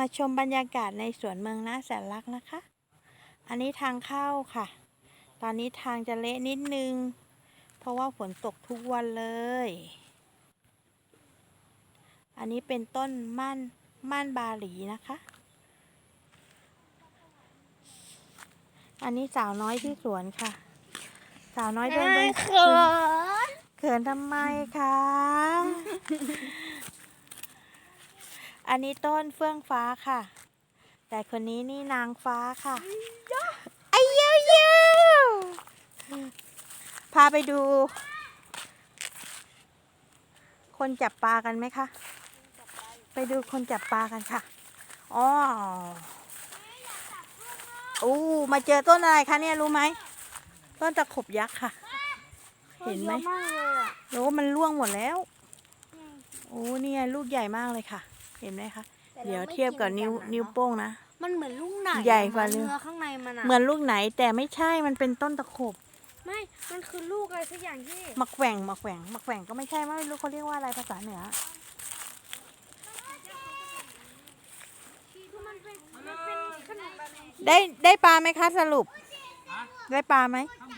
มาชมบรรยากาศในสวนเมืองน่าแสนรักนะคะ อันนี้ทางเข้าค่ะ ตอนนี้ทางจะเละนิดนึง เพราะว่าฝนตกทุกวันเลย อันนี้เป็นต้นม่านม่านบาหลีนะคะ อันนี้สาวน้อยที่สวนค่ะ สาวน้อยเดินไปเขินเขินทำไมคะ อันนี้ต้นเฟื่องฟ้าค่ะ แต่คนนี้นี่นางฟ้าค่ะไอ้เย้เย้พาไปดู คนจับปลากันไหมคะ ไปดูคนจับปลากันค่ะอ๋ออู้มาเจอต้นอะไรคะเนี่ยรู้ไหมต้นตะขบยักษ์ค่ะ เห็นไหมยอะมากเลยอะโอ้มันร่วงหมดแล้ว โอ้เนี่ยลูกใหญ่มากเลยค่ะ เห็นไหมคะ แต่ราเดี๋ยวไม่เทียบกับนิ้วกิอะนิ้วโป้งนะ มันเหมือนลูกไหนใหญ่กว่าอะเนื้อเนื้อข้างในมันอะเหมือนลูกไหนแต่ไม่ใช่มันเป็นต้นตะขบไม่ มันคือลูกอะไรสักอย่างที่มักแหว่งมักแหว่งมักแหว่งก็ไม่ใช่ไม่รู้เขาเรียกว่าอะไรภาษาเหนือคือมันเป็นมันเป็นขนมแบบนี้ได้ได้ปลาไหมคะสรุป ได้ปลาไหมข้าง